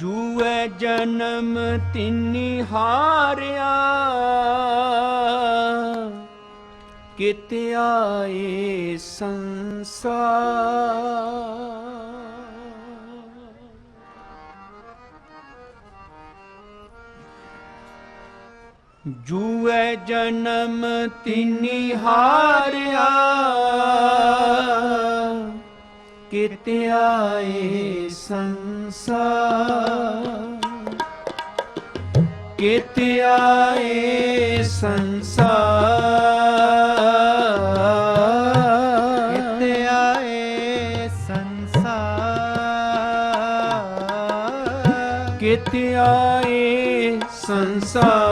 ਜੂਏ ਜਨਮ ਤਿਨੀ ਹਾਰਿਆ। ਕਿਤੇ ਆਏ ਸੰਸਾਰ। ਜੂਏ ਜਨਮ ਤਿੰਨੀ ਹਾਰਿਆ। ਕਿਤੇ ਆਏ ਸੰਸਾਰ। ਕਿਤੇ ਆਏ ਸੰਸਾਰ। ਕਿਤੇ ਆਏ ਸੰਸਾਰ। ਕਿਤੇ ਆਏ ਸੰਸਾਰ।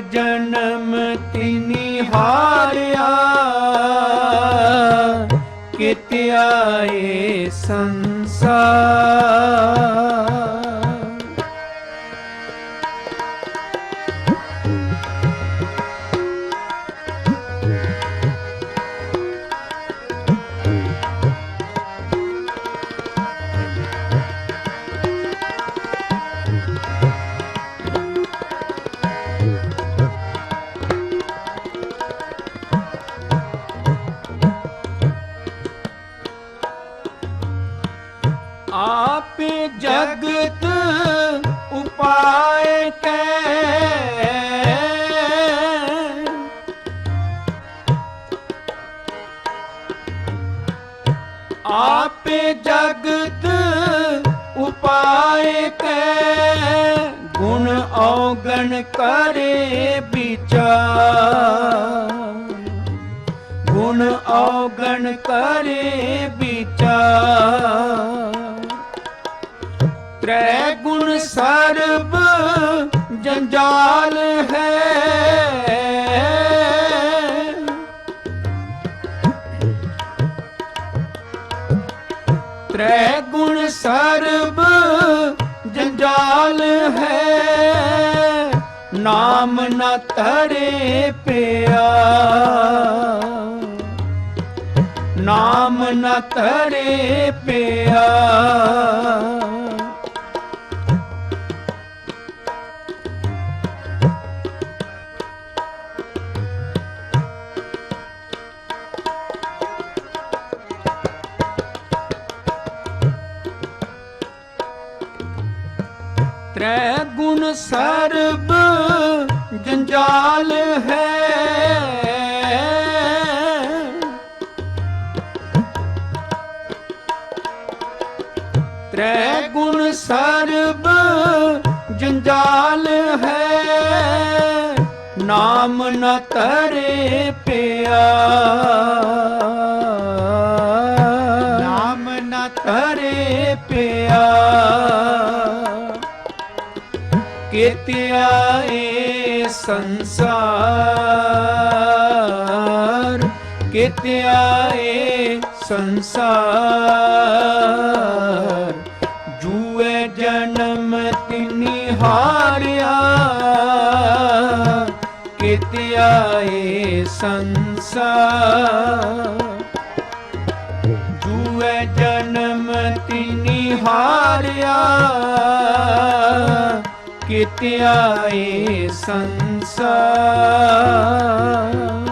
ਜਨਮ ਤਿਨੀ ਹਾਰਿਆ ਕਿਤੇ ਆਏ ਸੰਸਾਰ? ਔਗਣ ਕਰੇ ਵਿਚਾਰ। ਗੁਣ ਔਗਣ ਕਰੇ ਵਿਚਾਰ। ਤ੍ਰੈ ਗੁਣ ਸਰਬ ਜੰਜਾਲ ਹੈ। ਤ੍ਰੈ ਗੁਣ ਸਰ ਜੰਜਾਲ ਹੈ। ਨਾਮ ਨਾ ਤਰੇ ਪਿਆ। ਨਾਮ ਨਾ ਤਰੇ ਪਿਆ। ਤ੍ਰੈ ਗੁਣ ਸਰਬ, ਜੰਜਾਲ ਹੈ। ਤ੍ਰੈ ਗੁਣ ਸਰਬ, ਜੰਜਾਲ ਹੈ। ਨਾਮ ਨ ਤਰੇ ਪਿਆ। ਨਾਮ ਨ ਤਰੇ ਪਿਆ। ਕਿਤੇ ਆਏ ਸੰਸਾਰ ਕਿਤੇ ਆਏ ਸੰਸਾਰ। ਜੂਏ ਜਨਮ ਤਿਨੀ ਹਾਰਿਆ ਕਿਤੇ ਆਏ ਸੰਸਾਰ। ਜੂਏ ਜਨਮ ਤਿਨੀ ਹਾਰਿਆ ਕਿਤੇ ਆਏ ਸੰਸਾਰ।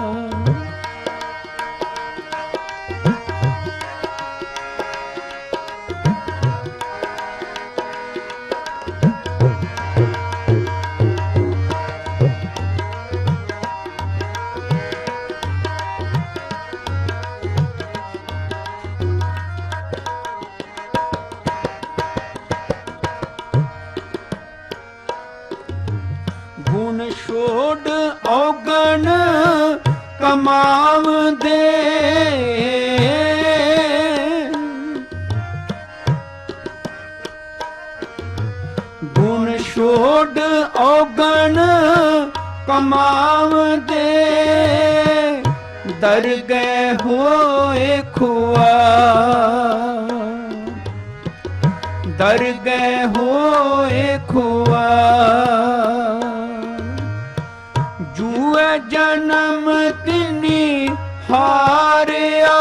ਔਗਣ ਕਮਾਵਦੇ ਗੁਣ ਛੋੜ ਔਗਣ ਕਮਾਵਦੇ ਦਰ ਗਏ ਹੋਏ ਖੁਆ। ਗਏ ਹੋਏ ਖੁਆਰ ਜਨਮ ਤਿਨੀ ਹਾਰਿਆ।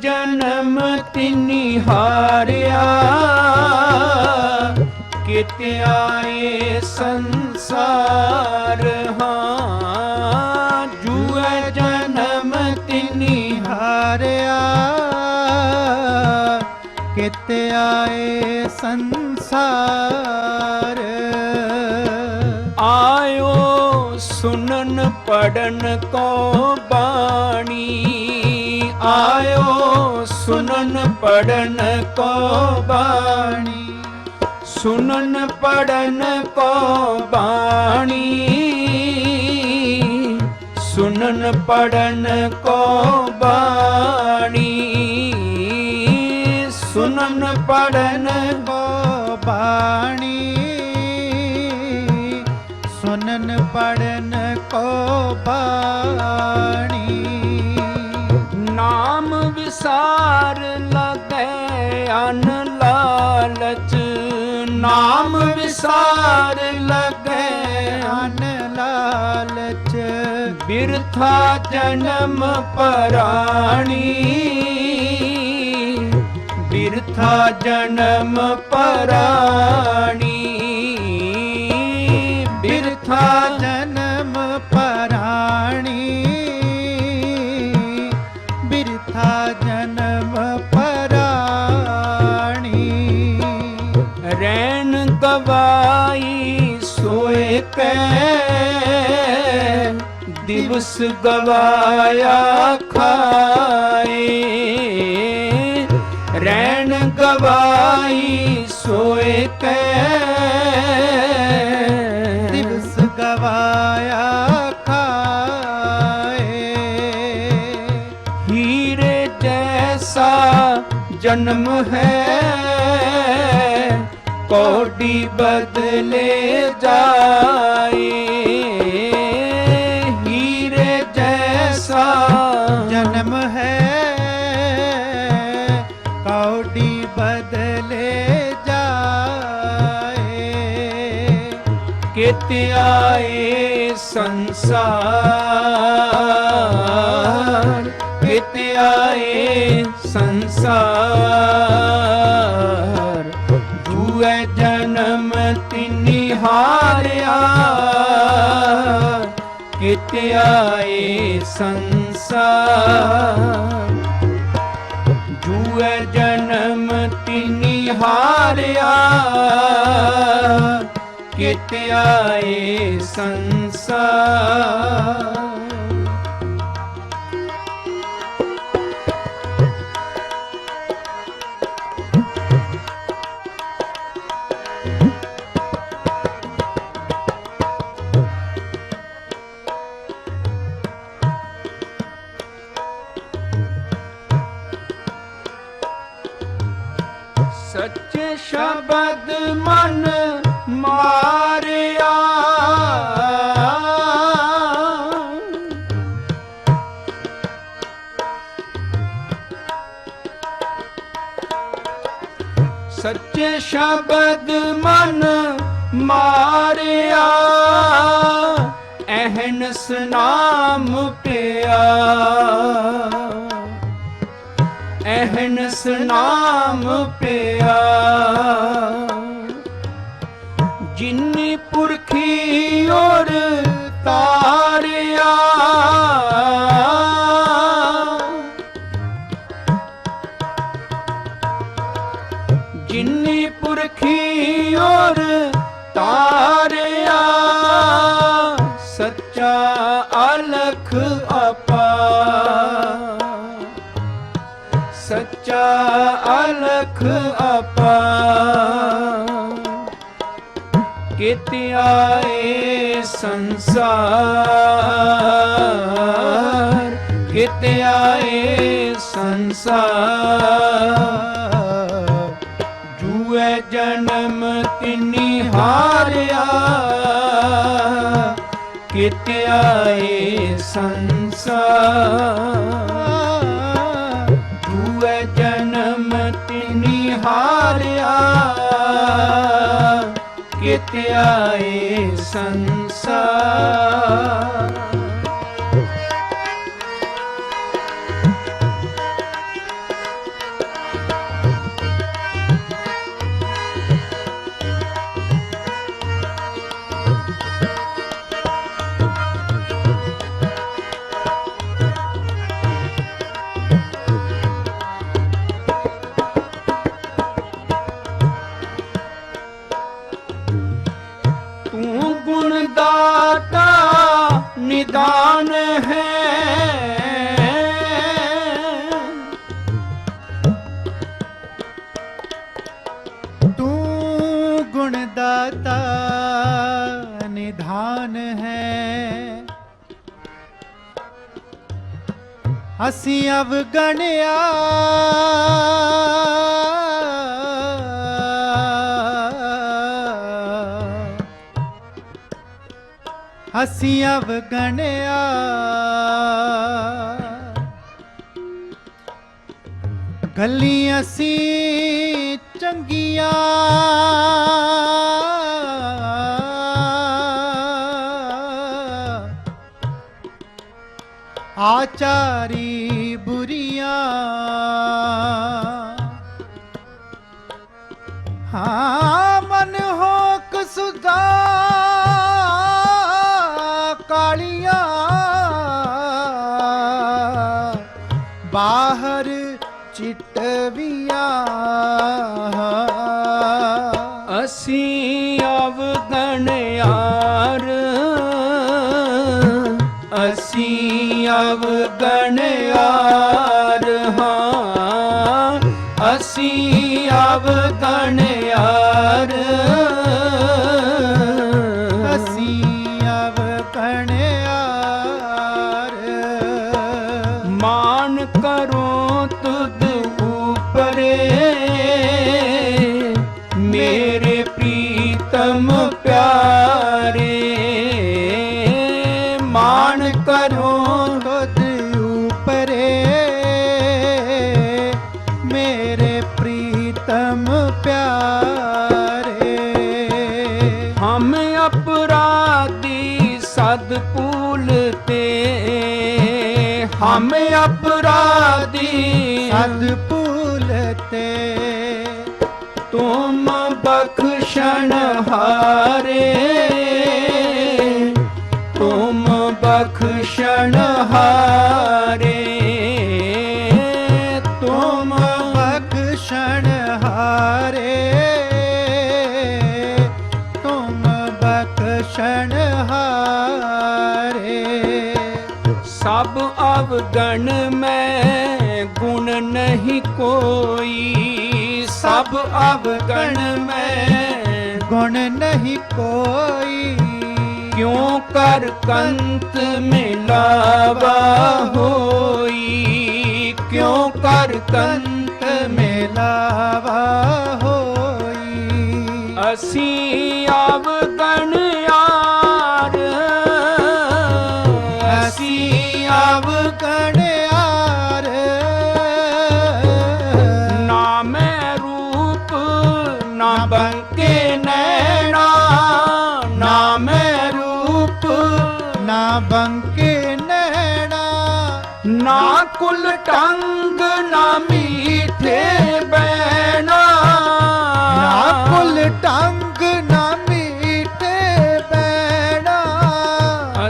ਜਨਮ ਤਿਨੀ ਹਾਰਿਆ। ਕਿਤੇ ਆਏ ਸੰਸਾਰ ਹਾਂ। ਜੂਏ ਜਨਮ ਤਿਨੀ ਹਾਰਿਆ। ਕਿਤੇ ਆਏ ਸੰਸਾਰ। ਆਇਓ ਸੁਨਨ ਪੜਨ ਕੋ ਬਾਣੀ। ਆਇਓ ਸੁਨਨ ਪੜਨ ਕੋ ਬਾਣੀ। ਸੁਨਨ ਪੜਨ ਕੋ ਬਾਣੀ। ਸੁਨਨ ਪੜਨ ਕੋ ਬਾਣੀ। ਸੁਨਨ ਪੜਨ ਕੋ ਬਾਣੀ। ਸੁਨਨ ਪੜਨ ਕੋ ਬਾਣੀ। ਸਾਰ ਵਿਸਾਰ ਲਗੈ ਅਨ ਲਾਲਚ, ਨਾਮ ਵਿਸਾਰ ਲਗੈ ਅਨ ਲਾਲਚ। ਬਿਰਥਾ ਜਨਮ ਪਰਾਣੀ, ਬਿਰਥਾ ਜਨਮ ਪਰਾਣੀ। ਦਿਵਸ ਗਵਾਇਆ ਖਾਏ। ਰੈਣ ਗਵਾਈ ਸੋਏ ਕੈ ਦਿਵਸ ਗਵਾਇਆ ਖਾਏ। ਹੀਰੇ ਜੈਸਾ ਜਨਮ ਹੈ। ਕੋਡੀ ਬਦਲੇ ਜਾਏ। ਆਏ ਸੰਸਾਰ। ਕਿਤੇ ਆਏ ਸੰਸਾਰ। ਜੂਏ ਜਨਮ ਤਿਨੀ ਹਾਰਿਆ। ਕਿਤੇ ਆਏ ਸੰਸਾਰ। ਜੂਏ ਜਨਮ ਤਿਨੀ ਹਾਰਿਆ। ਕਿਤੇ ਆਏ ਸੰਸਾਰ। ਬਦ ਮਨ ਮਾਰਿਆ। ਅਹਨਸ ਨਾਮ ਪਿਆ। ਅਹਨਸ ਨਾਮ ਪਿਆ। ਜਿਨੀ ਪੁਰਖੀ ਔਰ ਤਾਰਿਆ ਪੁਰਖੀ ਤਾਰਿਆ। ਸੱਚਾ ਅਲਖ ਆਪਾ। ਸੱਚਾ ਅਲਖ ਆਪਾ। ਕਿਤੇ ਆਏ ਸੰਸਾਰ। ਕਿਤੇ ਆਏ ਸੰਸਾਰ। ਜੂਏ ਜਨਮ ਤਿਨੀ ਹਾਰਿਆ ਕਿਤੇ ਆਏ ਸੰਸਾਰ? ਜੂਏ ਜਨਮ ਤਿਨੀ ਹਾਰਿਆ ਕਿਤੇ ਆਏ ਸੰਸਾਰ? ਨਿਧਾਨ ਹੈ ਅਸੀਂ ਅਵਗਣਿਆ ਅਸੀਂ ਅਵਗਣਿਆ ਗੱਲੀ ਅਸੀਂ ਚੰਗੀਆਂ आचारी ਅਸੀਂ ਅਵਗਣ ਯਾਰ ਹਾਂ। ਅਸੀਂ ਅਵਗਣ ਯਾਰ ਅਸੀਂ ਅਵਕਣ ਯਾਰ ਮਾਨ ਕਰੋ ਤੁਧ ਉਪਰੇ। ਮੇਰੇ ਪ੍ਰੀਤਮ ਪਿਆਰੇ। ਮਾਨ ਕਰੋ ਹਮ ਅਪਰਾਧੀ। ਸਦ ਭੂਲਤੇ ਤੁਮ ਬਖਸ਼ਣ ਹਾਰੇ। ਤੁਮ ਬਖਸ਼ਣ ਹਾਰੇ। ਗਣ ਮੈਂ ਗੁਣ ਨਹੀਂ ਕੋਈ। ਸਭ ਅਵਗਣ ਮੈਂ ਗੁਣ ਨਹੀਂ ਕੋਈ। ਕਿਉਂ ਕਰ ਕੰਤ ਮਿਲਾਵਾ ਹੋਈ? ਕਿਉਂ ਕਰ ਕੰਤ ਮੇਲਾਵਾ ਹੋਈ? ਅਸੀਂ ਅਵਗਣ ਬੰਕੇ ਨੈਣਾ। ਨਾ ਕੁਲ ਟੰਗ, ਨਾ ਮੀਠੇ ਬੈਣਾ। ਨਾ ਕੁਲ ਟੰਗ, ਨਾ ਮੀਟੇ ਬੈਣਾ।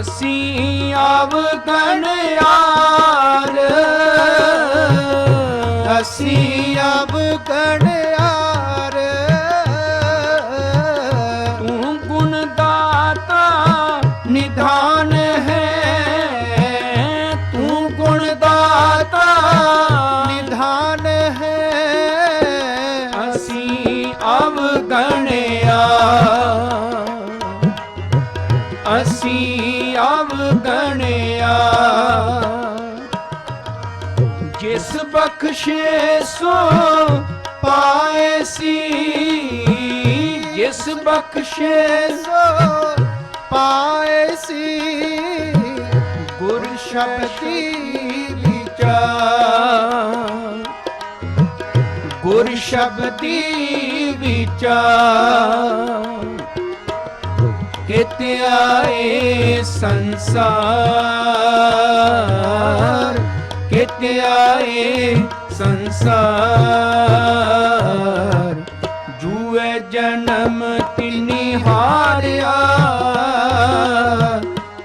ਅਸੀਂ ਅਵਗਣ ਯਾਰ। ਅਸੀਂ ਅਵਗਣ ਬਖਸ਼ੇ ਸੋ ਪਾਏ ਸੀ। ਜਿਸ ਬਖਸ਼ੇ ਸੋ ਪਾਏ ਸੀ। ਗੁਰ ਸ਼ਬਦੀ ਵਿਚਾਰ ਗੁਰ ਸ਼ਬਦੀ ਵਿਚਾਰ ਕਿਤ ਆਏ ਸੰਸਾਰ, ਕਿਤ ਆਏ ਸੰਸਾਰ। ਜੂਏ ਜਨਮ ਤਿਨੀ ਹਾਰਿਆ।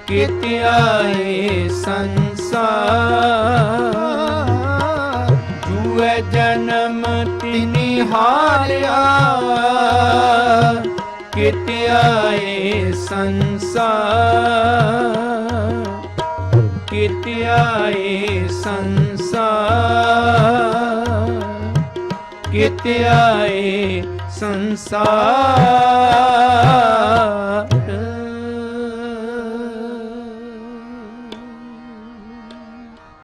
ਕਿਤ ਆਏ ਸੰਸਾਰ। ਜੂਏ ਜਨਮ ਤਿਨੀ ਹਾਰਿਆ। ਕਿਤ ਆਏ ਸੰਸਾਰ। ਕਿਤ ਆਏ ਸੰਸਾਰ। ਕਿਤ ਆਏ ਸੰਸਾਰ।